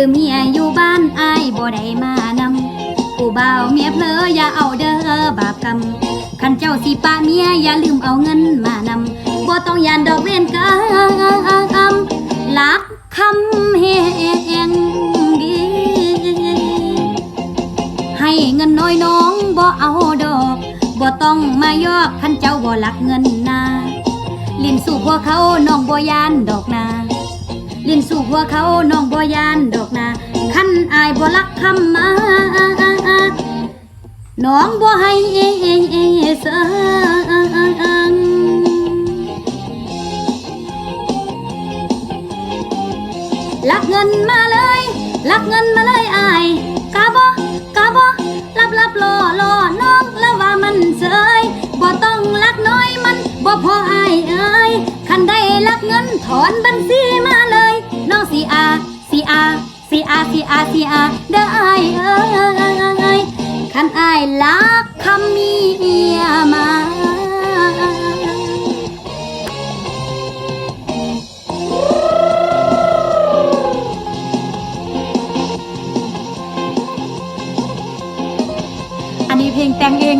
ลืมเมียอยู่บ้านอายบ่ได้มานำผู้บ่าวเมียเพลออย่าเอาเด้อบาปกรรมคันเจ้าสิปะเมียอย่าลืมเอาเงินมานำบ่ต้องยานดอกเว้นกรรมลักคำแหงดีให้เงินน้อยน้องบ่เอาดอกบ่ต้องมายอกคันเจ้าบ่ลักเงินนาลินสู่พวกเขาน้องบ่ยานดอกนาลินสู่พวกเขาน้องบ่ยานด คำมาน้องบ่ให้เสิงลักเงินมาเลยลักเงินมาเลยอายกาบ่กาบ่รับรับรอรอน้องแล้วว่ามันเสยบ่ต้องลักน้อยมันบ่พออายเอ้ยคันได้ลักเงินถอนบัญชีมาเลย น้องสีอาสีอา สิอาสิอาสิอาเด้อไอเอ้ยขันไอลักคำมีเอียมาอันนี้เพลงแต่งเอง